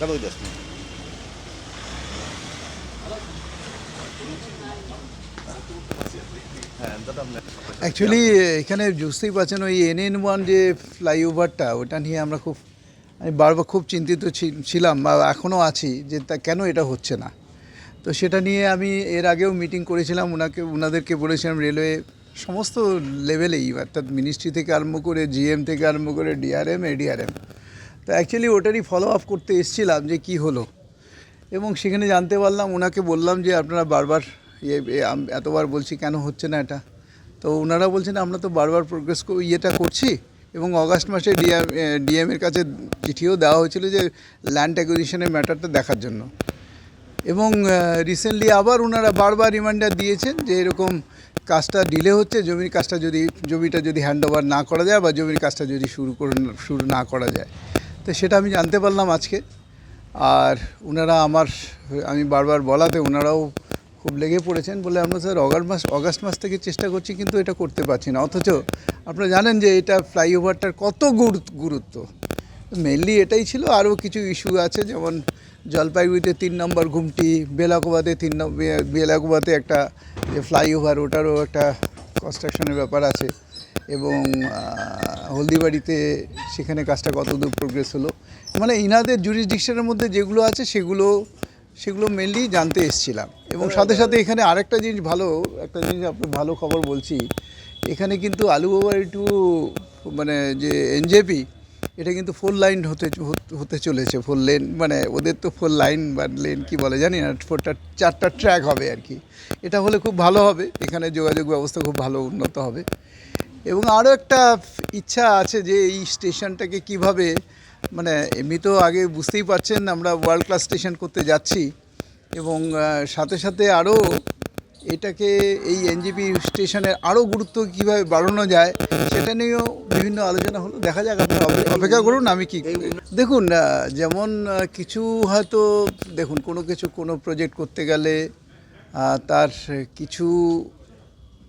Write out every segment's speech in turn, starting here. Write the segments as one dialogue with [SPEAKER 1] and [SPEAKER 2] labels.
[SPEAKER 1] જબરદસ્ત
[SPEAKER 2] অ্যাকচুয়ালি এখানে বুঝতেই পারছেন, ওই এন এন ওয়ান যে ফ্লাইওভারটা ওটা নিয়ে আমরা খুব, আমি বারবার খুব চিন্তিত ছিলাম, বা এখনও আছি যে তা কেন এটা হচ্ছে না। তো সেটা নিয়ে আমি এর আগেও মিটিং করেছিলাম ওনাকে ওনাদেরকে বলেছিলাম রেলওয়ে সমস্ত লেভেলেই অর্থাৎ মিনিস্ট্রি থেকে আরম্ভ করে জিএম থেকে আরম্ভ করে ডিআরএম এডিআরএম তো অ্যাকচুয়ালি ওটারই ফলো আপ করতে এসেছিলাম যে কি হলো। এবং সেখানে জানতে পারলাম, ওনাকে বললাম যে আপনারা বারবার ইয়ে এতবার বলছি কেন হচ্ছে না এটা? তো ওনারা বলছেন, আমরা তো বারবার প্রোগ্রেস ইয়েটা করছি এবং অগাস্ট মাসে ডিএম ডিএমের কাছে চিঠিও দেওয়া হয়েছিল যে ল্যান্ড অ্যাকুইজিশনের ম্যাটারটা দেখার জন্য। এবং রিসেন্টলি আবার ওনারা বারবার রিমাইন্ডার দিয়েছেন যে এরকম কাজটা ডিলে হচ্ছে, জমির কাজটা যদি, জমিটা যদি হ্যান্ড ওভার না করা যায় বা জমির কাজটা যদি শুরু করে, শুরু না করা যায়। তো সেটা আমি জানতে পারলাম আজকে। আর ওনারা আমার, আমি বারবার বলাতে ওনারাও খুব লেগে পড়েছেন বলে আমরা স্যার অগাস্ট মাস অগাস্ট মাস থেকে চেষ্টা করছি কিন্তু এটা করতে পারছি না। অথচ আপনারা জানেন যে এটা ফ্লাইওভারটার কত গুরুত্ব। মেনলি এটাই ছিল আরও কিছু ইস্যু আছে যেমন জলপাইগুড়িতে তিন নম্বর ঘুমটি বেলাকোবাতে তিন বেলাকোবাতে একটা যে ফ্লাইওভার ওটারও একটা কনস্ট্রাকশনের ব্যাপার আছে এবং হলদিবাড়িতে সেখানে কাজটা কত দূর প্রোগ্রেস হলো? মানে ইনাদের জুরিসডিকশনের মধ্যে যেগুলো আছে সেগুলো সেগুলো মেনলি জানতে এসেছিলাম। এবং সাথে সাথে এখানে আরেকটা জিনিস ভালো, একটা জিনিস আপনার ভালো খবর বলছি। এখানে কিন্তু আলুবাবাড়ি টু মানে যে এনজেপি এটা কিন্তু ফোর লাইন হতে হতে চলেছে ফোর লেন মানে ওদের তো ফোর লাইন বা লেন কি বলে জানি না ফোরটা চারটা ট্র্যাক হবে আর কি। এটা হলে খুব ভালো হবে, এখানে যোগাযোগ ব্যবস্থা খুব ভালো, উন্নত হবে। এবং আরও একটা ইচ্ছা আছে যে এই স্টেশনটাকে কীভাবে মানে এমনি তো আগে বুঝতেই পারছেন আমরা ওয়ার্ল্ড ক্লাস স্টেশন করতে যাচ্ছি এবং সাথে সাথে আরও এটাকে এই এনজিপি স্টেশনের আরও গুরুত্ব কীভাবে বাড়ানো যায় সেটা নিয়েও বিভিন্ন আলোচনা হলো। দেখা যাক, আপনি অপেক্ষা করুন, আমি কি দেখুন যেমন কিছু হয়তো, দেখুন, কোনো কিছু কোনো প্রজেক্ট করতে গেলে তার কিছু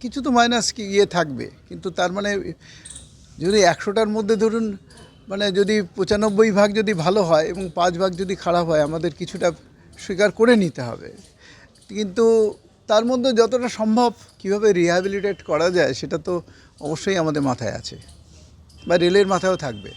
[SPEAKER 2] কিছু তো মাইনাস কি ইয়ে থাকবে। কিন্তু তার মানে যদি একশোটার মধ্যে ধরুন মানে যদি পঁচানব্বই ভাগ যদি ভালো হয় এবং পাঁচ ভাগ যদি খারাপ হয়, আমাদের কিছুটা স্বীকার করে নিতে হবে। কিন্তু তার মধ্যে যতটা সম্ভব কীভাবে রিহ্যাবিলিটেট করা যায়, সেটা তো অবশ্যই আমাদের মাথায় আছে বা রেলের মাথায়ও থাকবে।